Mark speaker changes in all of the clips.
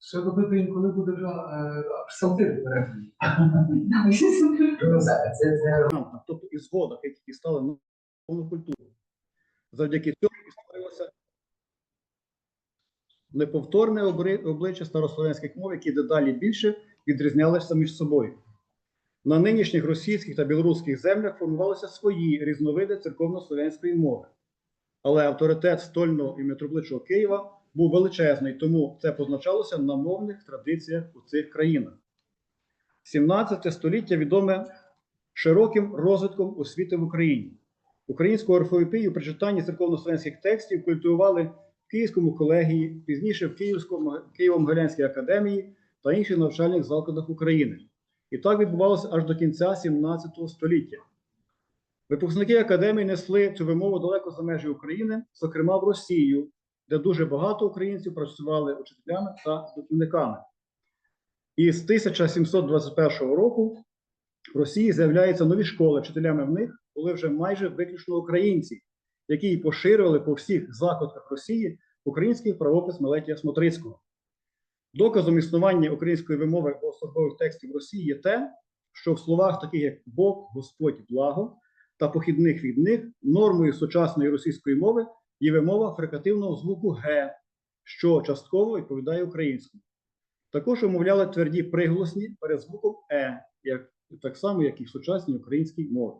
Speaker 1: Ще робити інколи буде вже е, псалтир. Ну, це, це, це
Speaker 2: домінантна, тобто із водах, які стали нову культуру. Завдяки цьому і створилося неповторне обличчя старослов'янських мов, які дедалі більше відрізнялися між собою. На нинішніх російських та білоруських землях формувалися свої різновиди церковно-слов'янської мови. Але авторитет стольного і митрополитчого Києва був величезний, тому це позначалося на мовних традиціях у цих країнах. 17 століття відоме широким розвитком освіти в Україні. Українську орфоепію при читанні церковно-слов'янських текстів культивували в Київському колегії, пізніше в Києво-Могилянській академії та інших навчальних закладах України. І так відбувалося аж до кінця 17 століття. Випускники академії несли цю вимову далеко за межі України, зокрема в Росію, де дуже багато українців працювали учителями та духовниками. І з 1721 року в Росії з'являються нові школи. Вчителями в них були вже майже виключно українці, які поширювали по всіх закладках Росії український правопис Мелетія Смотрицького. Доказом існування української вимови у службових текстів Росії є те, що в словах, таких як Бог, Господь, благо та похідних від них, нормою сучасної російської мови є вимова фрикативного звуку Г, що частково відповідає українському. Також умовляли тверді приголосні перед звуком Е, як, так само, як і в сучасній українській мові.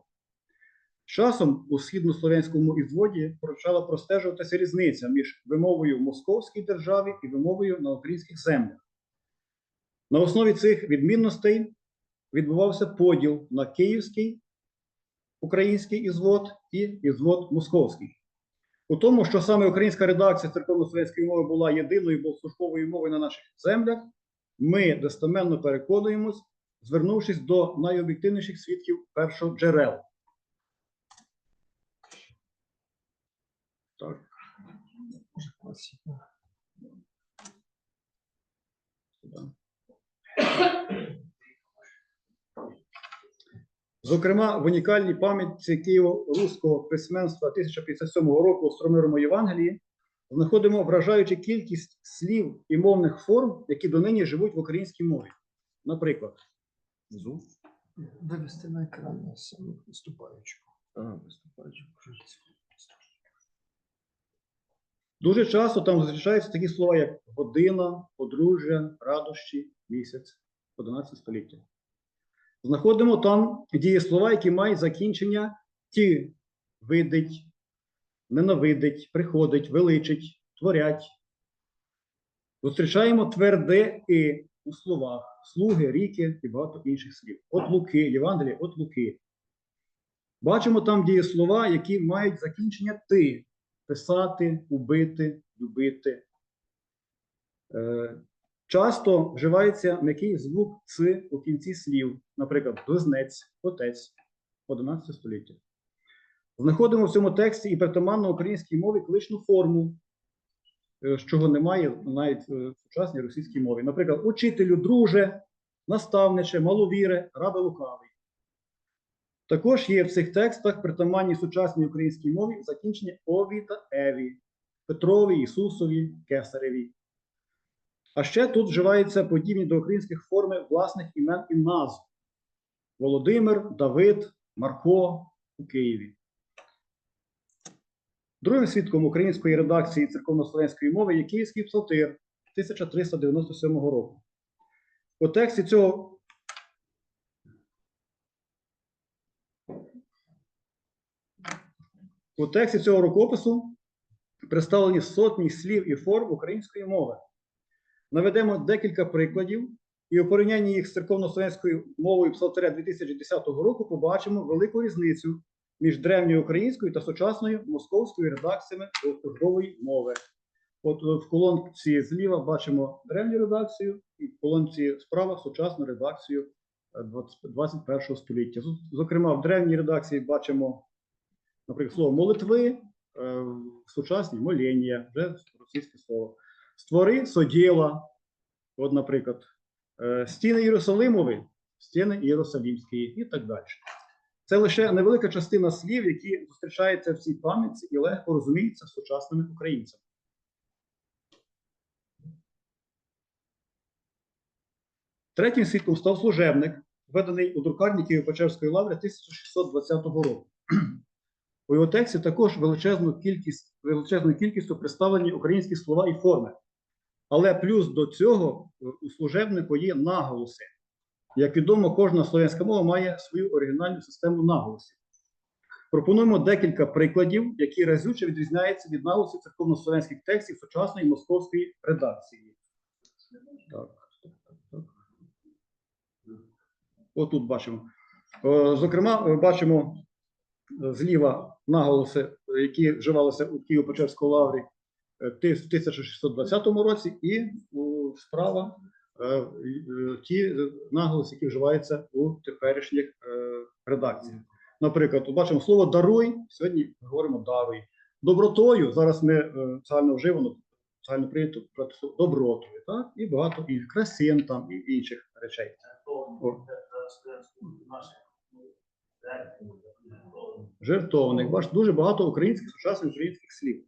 Speaker 2: Часом у східнослов'янському ізводі почала простежуватися різниця між вимовою в Московській державі і вимовою на українських землях. На основі цих відмінностей відбувався поділ на київський український ізвод і ізвод московський. У тому, що саме українська редакція церковно-слов'янської мови була єдиною богослужбовою мовою на наших землях, ми достеменно переконуємось, звернувшись до найоб'єктивніших свідків першоджерел. Так.
Speaker 1: може класика.
Speaker 2: Да. Зокрема, в унікальній пам'ятці Києво-руського письменства 1057 року у Стромирому Євангелії знаходимо вражаючу кількість слів і мовних форм, які донині живуть в українській мові. Наприклад,
Speaker 1: Внизу. Вивести на екран саме виступаючого. А, виступаючого.
Speaker 2: дуже часто там зустрічаються такі слова, як година, подружжя, радощі, місяць, 11 століття. Знаходимо там дієслова, які мають закінчення ті видить, ненавидить, приходить, величить, творять. Зустрічаємо тверде і у словах, слуги, ріки і багато інших слів. От Луки, Євангеліє, от Луки. Бачимо там дієслова, які мають закінчення ти писати, убити, любити. Часто вживається м'який звук «ц» у кінці слів, наприклад, близнець, отець, 11 століття. Знаходимо в цьому тексті і притаманно українській мові кличну форму, е, чого немає навіть е, в сучасній російській мові. Наприклад, учителю, друже, наставниче, маловіре, рабе лукавий. Також є в цих текстах притаманні сучасній українській мові закінчення ові та еві, Петрові, Ісусові, Кесареві. А ще тут вживаються подібні до українських форми власних імен і назв: Володимир, Давид, Марко у Києві. Другим свідком української редакції церковнослов'янської мови є Київський псалтир 1397 року. У тексті цього у тексті цього рукопису представлені сотні слів і форм української мови. Наведемо декілька прикладів, і у порівнянні їх з церковно-слов'янською мовою Псалтиря 2010 року побачимо велику різницю між древньою українською та сучасною московською редакціями службової мови. От е, в колонці зліва бачимо древню редакцію, і в колонці справа сучасну редакцію е, 20 21 століття. Зокрема, в древній редакції бачимо, наприклад, слово молитви, е, в сучасній моління, вже російське слово. Створи соділа, от, наприклад, е, стіни Єрусалимові, стіни Єрусалімські і так далі. Це лише невелика частина слів, які зустрічаються в цій пам'ятці і легко розуміються сучасними українцями. Третім свідком став служебник, введений у друкарні Києво-Печерської лаври 1620 року. У його тексті також величезну кількість, величезною кількістю представлені українські слова і форми. Але плюс до цього е, у служебнику є наголоси. Як відомо, кожна слов'янська мова має свою оригінальну систему наголосів. Пропонуємо декілька прикладів, які разюче відрізняються від наголосів церковнослов'янських текстів сучасної московської редакції. Так. Отут бачимо. Е, Зокрема, е, бачимо зліва наголоси, які вживалися у Києво-Печерській лаврі в 1620 році, і справа е, е, ті наголоси, які вживаються у теперішніх е, редакціях. Наприклад, бачимо слово даруй. Сьогодні говоримо даруй. Добротою зараз ми е, загально вживано, загально прийнято добротою, так? І багато інших красин там і інших речей. Жертовник. Бачите, дуже багато українських сучасних українських слів.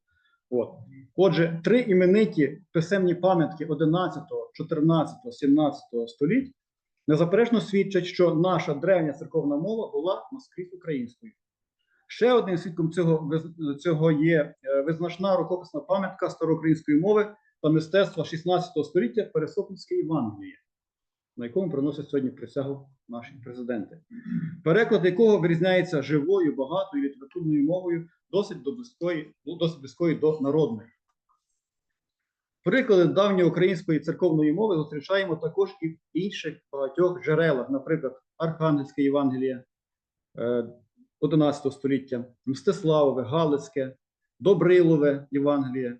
Speaker 2: От. Отже, три імениті писемні пам'ятки 11, 14, 17 століть незаперечно свідчать, що наша древня церковна мова була наскрізь українською. Ще одним свідком цього, цього є е, визначна рукописна пам'ятка староукраїнської мови та мистецтва 16 століття Пересопницьке Євангеліє, на якому приносять сьогодні присягу наші президенти переклад якого вирізняється живою, багатою літературною мовою, досить до близької, ну, досить близької до народної. Приклади давньої української церковної мови зустрічаємо також і в інших багатьох джерелах, наприклад, Архангельське Євангеліє е, 11 століття, Мстиславове, Галицьке, Добрилове Євангеліє,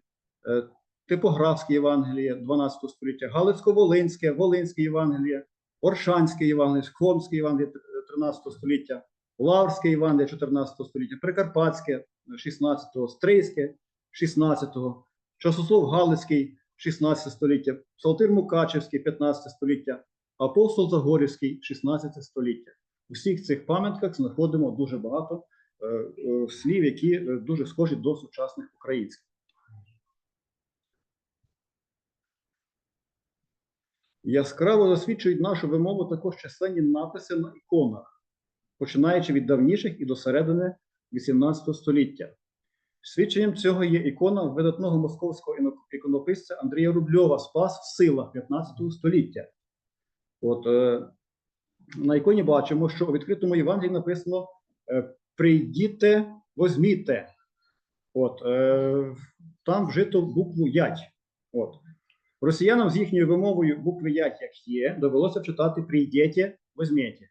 Speaker 2: е, Типографське Євангеліє 12 століття, Галицько-Волинське, Волинське Євангеліє, Оршанське Євангеліє, Хомське Євангеліє 13 століття, Лаврське Євангеліє 14 століття, Прикарпатське 16-го, Стрийське 16-го, Часослов Галицький 16 століття, Псалтир Мукачевський 15 століття, Апостол Загорівський 16 століття. У всіх цих пам'ятках знаходимо дуже багато е, е, слів, які е, дуже схожі до сучасних українських. Яскраво засвідчують нашу вимову також численні написи на іконах, починаючи від давніших і до середини XVIII століття. Свідченням цього є ікона видатного московського іконописця Андрія Рубльова Спас в силах 15 століття. От, е, на іконі бачимо, що у відкритому Євангелії написано е, Прийдіте, возьміте. От, е, там вжито букву ять. От. Росіянам з їхньою вимовою букви ять, як є, довелося читати прийдете, возьмете.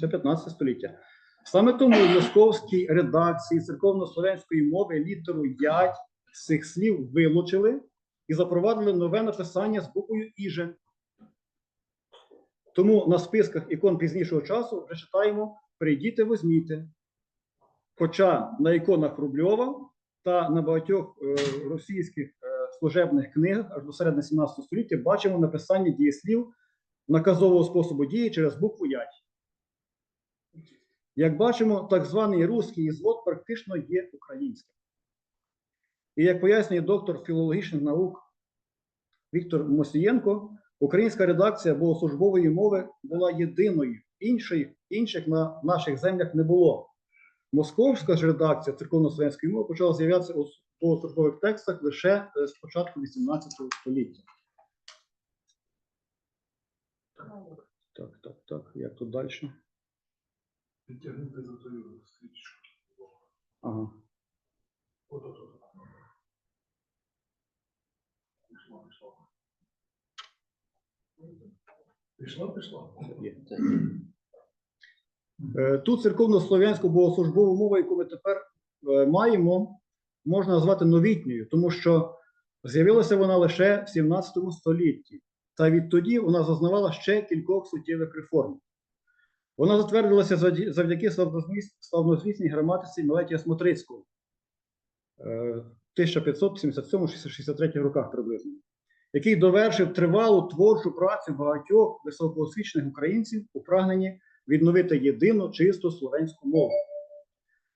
Speaker 2: Це 15 століття. Саме тому в московській редакції церковно-слов'янської мови літеру ять з цих слів вилучили і запровадили нове написання з буквою іже. Тому на списках ікон пізнішого часу вже читаємо Прийдіте, возьміте. Хоча на іконах Рубльова та на багатьох е, російських служебних книгах аж до середини 17 століття бачимо написання дієслів наказового способу дії через букву ять. Як бачимо, так званий руський звод практично є українським. І як пояснює доктор філологічних наук Віктор Мосієнко, українська редакція богослужбової мови була єдиною. Іншої, інших на наших землях не було. Московська ж редакція церковно-слов'янської мови почала з'являтися у богослужбових текстах лише е, з початку 18 століття. Так, так, так. Як тут далі?
Speaker 1: Підтягнути за твою стрічку.
Speaker 2: Ага.
Speaker 1: От-от-от. Пішло, пішло. Пішло, пішло.
Speaker 2: Є. Е, церковно-слов'янську богослужбову мову, яку ми тепер е, маємо, можна назвати новітньою, тому що з'явилася вона лише в 17 столітті, та відтоді вона зазнавала ще кількох суттєвих реформ. Вона затвердилася завдяки славнозвісній граматиці Мелетія Смотрицького е, в 1577-63 роках приблизно, який довершив тривалу творчу працю багатьох високоосвічених українців у прагненні відновити єдину чисту словенську мову.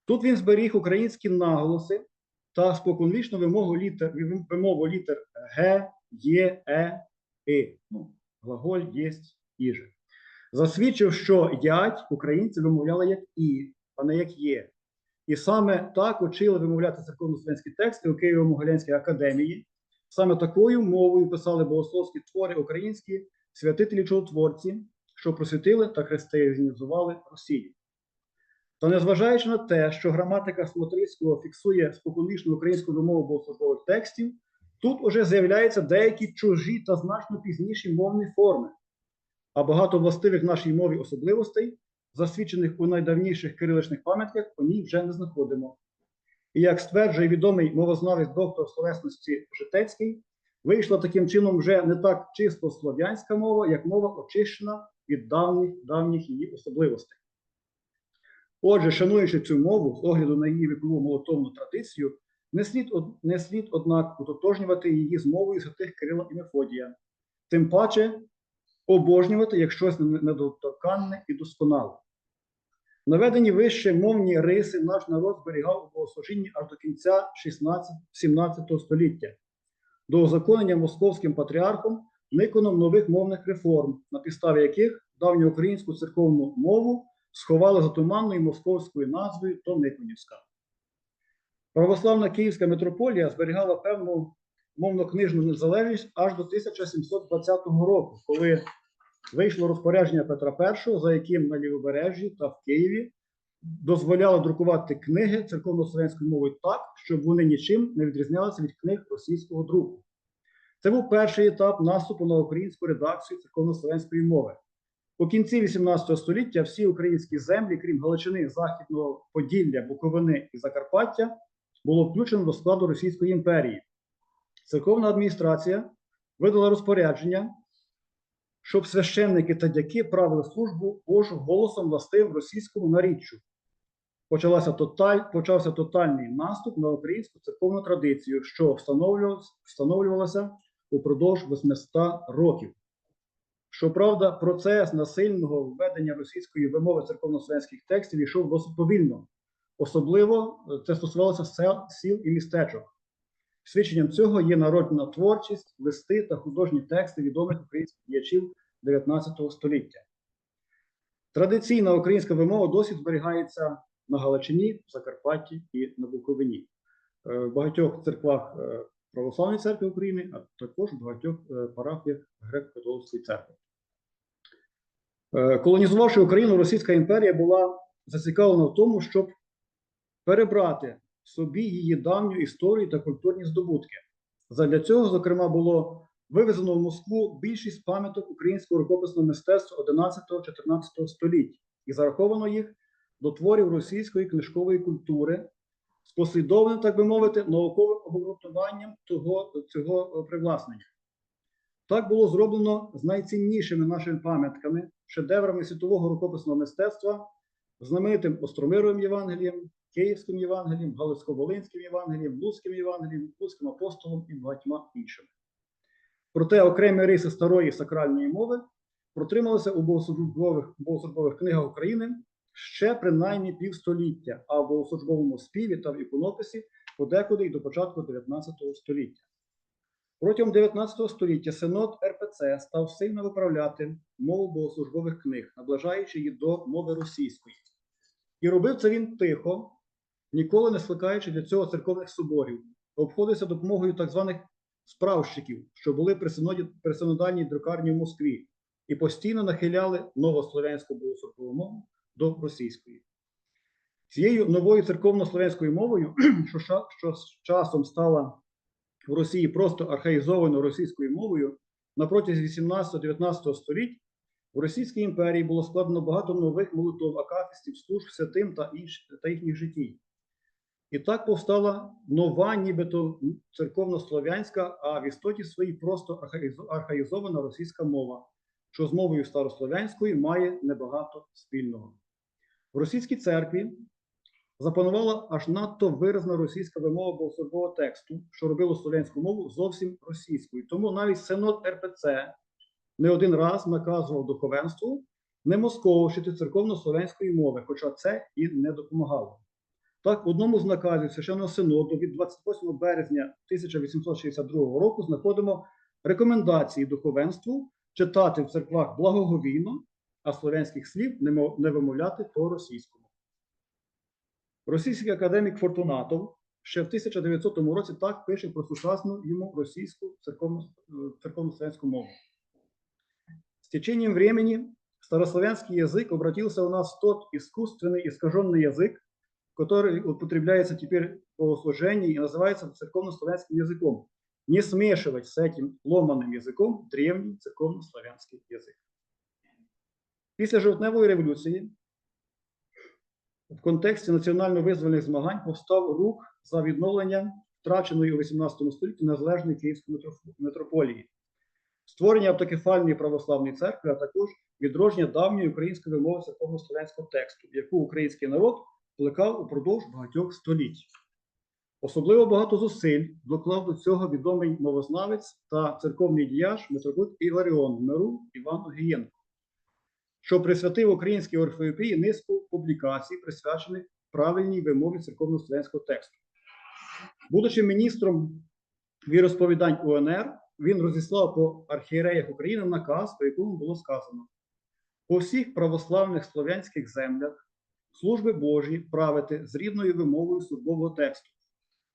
Speaker 2: Тут він зберіг українські наголоси та споконвічну вимогу літер, вимову літер Г, Є, Е, І. Ну, глаголь єсть їжа. Засвідчив, що ять українці вимовляли як і, а не як є. І саме так учили вимовляти церковно-слов'янські тексти у Києво-Могилянській академії. Саме такою мовою писали богословські твори українські святителі чудотворці, що просвітили та християнізували Росію. Та незважаючи на те, що граматика Смотрицького фіксує споконвічну українську вимову богослужбових текстів, тут уже з'являються деякі чужі та значно пізніші мовні форми, а багато властивих нашій мові особливостей, засвідчених у найдавніших кириличних пам'ятках, у ній вже не знаходимо. І як стверджує відомий мовознавець доктор словесності Житецький, вийшла таким чином вже не так чисто слов'янська мова, як мова очищена від давніх давніх її особливостей. Отже, шануючи цю мову з огляду на її вікову молотовну традицію, не слід, не слід, однак, утотожнювати її з мовою святих Кирила і Мефодія, тим паче обожнювати як щось недоторканне і досконале. Наведені вище мовні риси наш народ зберігав у богослужінні аж до кінця 16-17 століття, до узаконення московським патріархом никоном нових мовних реформ, на підставі яких давньоукраїнську церковну мову сховали за туманною московською назвою то Никонівська. Православна Київська митрополія зберігала певну мовно-книжну незалежність аж до 1720 року, коли вийшло розпорядження Петра І, за яким на Лівобережжі та в Києві дозволяли друкувати книги церковно-слов'янською мовою так, щоб вони нічим не відрізнялися від книг російського друку. Це був перший етап наступу на українську редакцію церковно-слов'янської мови. У кінці 18 століття всі українські землі, крім Галичини, Західного Поділля, Буковини і Закарпаття, було включено до складу Російської імперії. Церковна адміністрація видала розпорядження, щоб священники та дяки правили службу Божу голосом властивим російському наріччю. Почалася тоталь, почався тотальний наступ на українську церковну традицію, що встановлювалося упродовж 800 років. Щоправда, процес насильного введення російської вимови церковно-слов'янських текстів йшов досить повільно. Особливо е, це стосувалося сел, сіл і містечок. Свідченням цього є народна творчість, листи та художні тексти відомих українських діячів 19 століття. Традиційна українська вимова досі зберігається на Галичині, в Закарпатті і на Буковині. Е, В багатьох церквах е, Православної церкви України, а також багатьох е, парафіях Греко-католицької церкви. Е, Колонізувавши Україну, Російська імперія була зацікавлена в тому, щоб перебрати собі її давню історію та культурні здобутки. Задля цього, зокрема, було вивезено в Москву більшість пам'яток українського рукописного мистецтва 11-14 століть і зараховано їх до творів російської книжкової культури з послідовним, так би мовити, науковим обґрунтуванням того, цього привласнення. Так було зроблено з найціннішими нашими пам'ятками, шедеврами світового рукописного мистецтва, знаменитим Остромировим Євангелієм, Київським Євангелієм, Галицько-Волинським Євангелієм, Луцьким Євангелієм, Луцьким апостолом і багатьма іншими. Проте окремі риси старої сакральної мови протрималися у богослужбових книгах України ще принаймні півстоліття, а в богослужбовому співі та в іконописі подекуди й до початку 19 століття. Протягом 19 століття синод РПЦ став сильно виправляти мову богослужбових книг, наближаючи її до мови російської. І робив це він тихо, ніколи не скликаючи для цього церковних соборів, обходився допомогою так званих справщиків, що були при, синоді, при синодальній друкарні в Москві, і постійно нахиляли новослов'янську богослужбову мову до російської. Цією новою церковно-слов'янською мовою, що, ша- що з часом стала в Росії просто архаїзованою російською мовою, на протязі 18-19 століть в Російській імперії було складено багато нових молитов, акафістів, служб святим та, інш, та їхніх житій. І так повстала нова, нібито церковнослов'янська, а в істоті своїй просто архаїзована російська мова, що з мовою старослов'янською має небагато спільного. В російській церкві запанувала аж надто виразна російська вимова богослужбового тексту, що робило слов'янську мову зовсім російською. Тому навіть синод РПЦ не один раз наказував духовенству не московщити церковно-слов'янської мови, хоча це і не допомагало. Так, в одному з наказів священного синоду від 28 березня 1862 року знаходимо рекомендації духовенству читати в церквах благоговійно, а слов'янських слів не мо- не вимовляти по-російському. Російський академік Фортунатов ще в 1900 році так пише про сучасну йому російську церковну, е, церковно-слов'янську мову. С течением времени старославянский язык обратился у нас в тот искусственный, искаженный язык, который употребляется теперь в богослужении и называется церковно-славянским языком. Не смешивать с этим ломаным языком древний церковно-славянский язык. Після жовтневої революції в контексті національно-визвольних змагань повстав рух за відновлення втраченої у 18 столітті незалежної Київської митрополії, створення автокефальної православної церкви, а також відродження давньої української вимови церковно-слов'янського тексту, яку український народ плекав упродовж багатьох століть. Особливо багато зусиль доклав до цього відомий мовознавець та церковний діяч митрополит Іларіон миру Іван Огієнко, що присвятив українській орфеопії низку публікацій, присвячених правильній вимові церковно-слов'янського тексту. Будучи міністром віросповідань УНР, він розіслав по архієреях України наказ, по якому було сказано: по всіх православних слов'янських землях служби Божі правити з рідною вимовою службового тексту.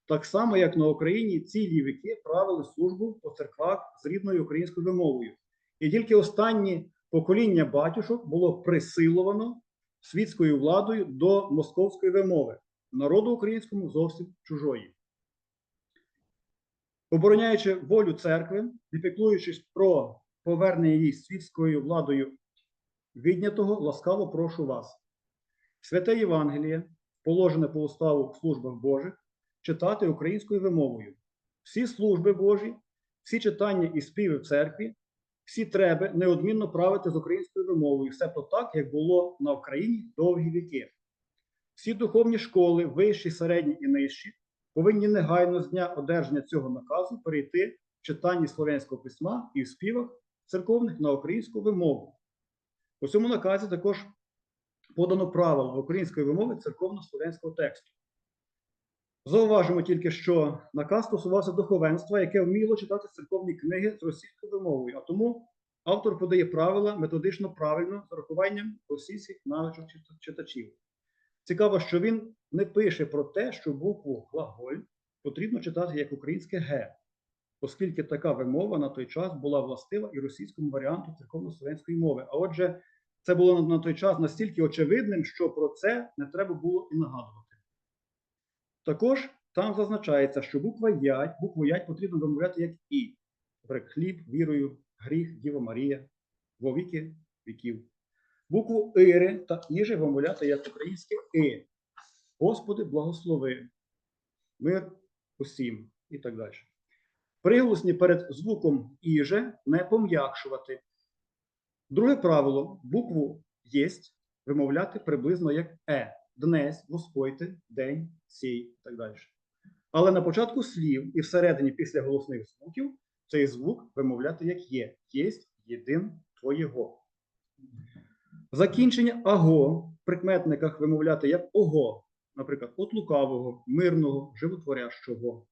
Speaker 2: Так само, як на Україні цілі віки правили службу по церквах з рідною українською вимовою. І тільки останні покоління батюшок було присиловано світською владою до московської вимови, народу українському зовсім чужої. Обороняючи волю церкви і піклуючись про повернення її світською владою віднятого, ласкаво прошу вас. Святе Євангеліє, положене по уставу в службах Божих, читати українською вимовою. Всі служби Божі, всі читання і співи в церкві, всі треба неодмінно правити з українською вимовою, то так, як було на Україні довгі віки. Всі духовні школи, вищі, середні і нижчі, повинні негайно з дня одержання цього наказу перейти в читанні слов'янського письма і в співах церковних на українську вимову. У цьому наказі також подано правило української вимови церковно-слов'янського тексту. Зауважимо тільки, що наказ стосувався духовенства, яке вміло читати церковні книги з російською вимовою, а тому автор подає правила методично правильно з урахуванням російських навичок читачів. Цікаво, що він не пише про те, що букву глаголь потрібно читати як українське ге, оскільки така вимова на той час була властива і російському варіанту церковно-слов'янської мови. А отже, це було на той час настільки очевидним, що про це не треба було і нагадувати. Також там зазначається, що буква ять, букву ять потрібно вимовляти як і. Наприклад, хліб, вірою, гріх, Діва Марія, во віки віків. Букву ири та іже вимовляти як українське и. Господи, благослови, мир усім і так далі. Приголосні перед звуком іже не пом'якшувати. Друге правило букву єсть вимовляти приблизно як е. Днесь, Господьте, день, сій і так далі. Але на початку слів і всередині після голосних звуків цей звук вимовляти як є. Єсть єдин твоєго. Закінчення аго в прикметниках вимовляти як ого, наприклад, от лукавого, мирного, животворящого.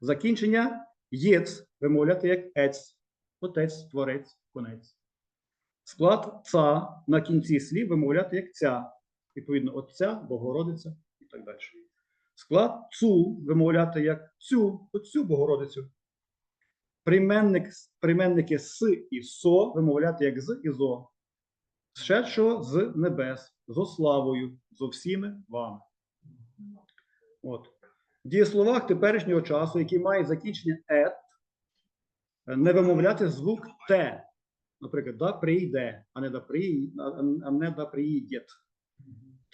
Speaker 2: Закінчення єц вимовляти як ець, отець, творець, конець. Склад ца на кінці слів вимовляти як ця, відповідно, Отця, Богородиця і так далі. Склад цу вимовляти як цю, оцю Богородицю. Прийменник, прийменники с і со вимовляти як з і зо. Зшедшого з небес, зо славою, зо всіми вами. От. В дієсловах теперішнього часу, які мають закінчення ет, не вимовляти звук те. Наприклад, да прийде, а не да приїдет.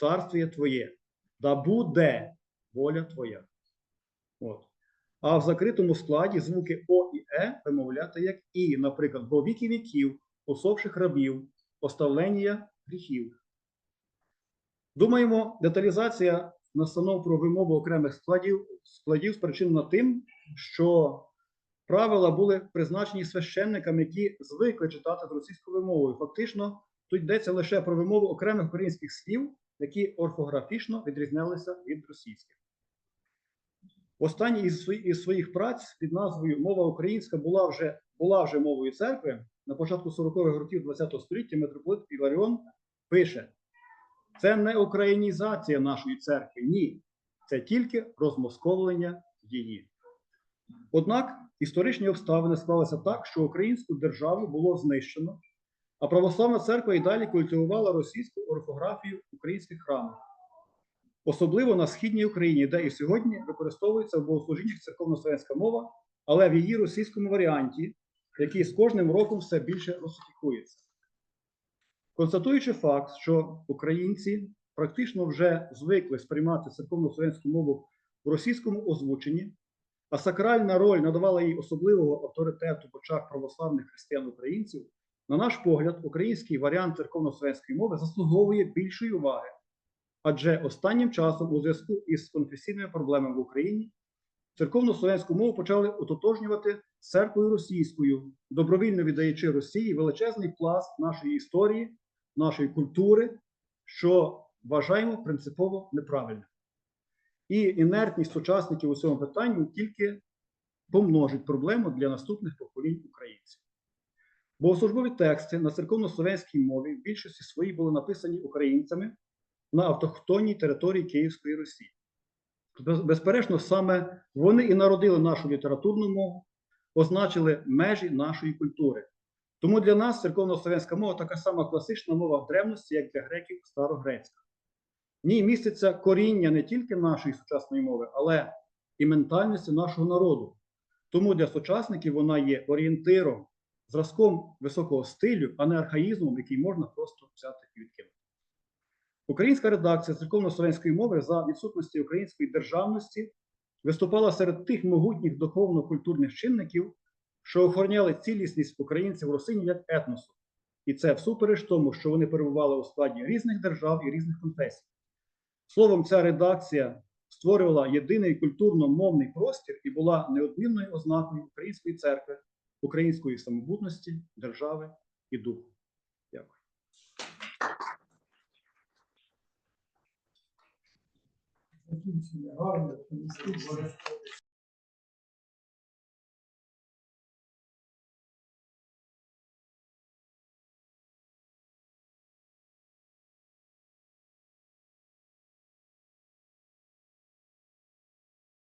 Speaker 2: Царствіє твоє. Да буде воля твоя. От. А в закритому складі звуки О і Е вимовляти як І, наприклад, бо віки віків, усопших рабів, поставлення гріхів. Думаємо, деталізація настанов про вимову окремих складів, складів спричинена тим, що правила були призначені священникам, які звикли читати російською мовою. Фактично, тут йдеться лише про вимову окремих українських слів, які орфографічно відрізнялися від російських. Останній із, із своїх праць під назвою Мова українська була вже, була вже мовою церкви. на початку 40-х років ХХ століття митрополит Іларіон пише: це не українізація нашої церкви, ні, це тільки розмосковлення її. Однак історичні обставини склалися так, що українську державу було знищено, а православна церква і далі культивувала російську орфографію українських храмах, особливо на східній Україні, де і сьогодні використовується в богослужіннях церковно-слов'янська мова, але в її російському варіанті, який з кожним роком все більше русифікується. Констатуючи факт, що українці практично вже звикли сприймати церковно-слов'янську мову в російському озвученні, а сакральна роль надавала їй особливого авторитету в очах православних християн-українців, на наш погляд, український варіант церковно-слов'янської мови заслуговує більшої уваги, адже останнім часом у зв'язку із конфесійними проблемами в Україні церковно-слов'янську мову почали ототожнювати церквою російською, добровільно віддаючи Росії величезний пласт нашої історії, нашої культури, що вважаємо принципово неправильним. І інертність сучасників у цьому питанні тільки помножить проблему для наступних поколінь українців. Богослужбові тексти на церковно-слов'янській мові в більшості своїй були написані українцями на автохтонній території Київської Росії. Безперечно, саме вони і народили нашу літературну мову, позначили межі нашої культури. Тому для нас церковно-слов'янська мова така сама класична мова в древності, як для греків старогрецька. В ній міститься коріння не тільки нашої сучасної мови, але і ментальності нашого народу. Тому для сучасників вона є орієнтиром, зразком високого стилю, а не архаїзмом, який можна просто взяти і відкинути. Українська редакція церковно-слов'янської мови за відсутності української державності виступала серед тих могутніх духовно-культурних чинників, що охороняли цілісність українців в Росині як етносу. І це всупереч тому, що вони перебували у складі різних держав і різних конфесій. Словом, ця редакція створювала єдиний культурно-мовний простір і була неодмінною ознакою української церкви, української самобутності, держави і духу. Дякую.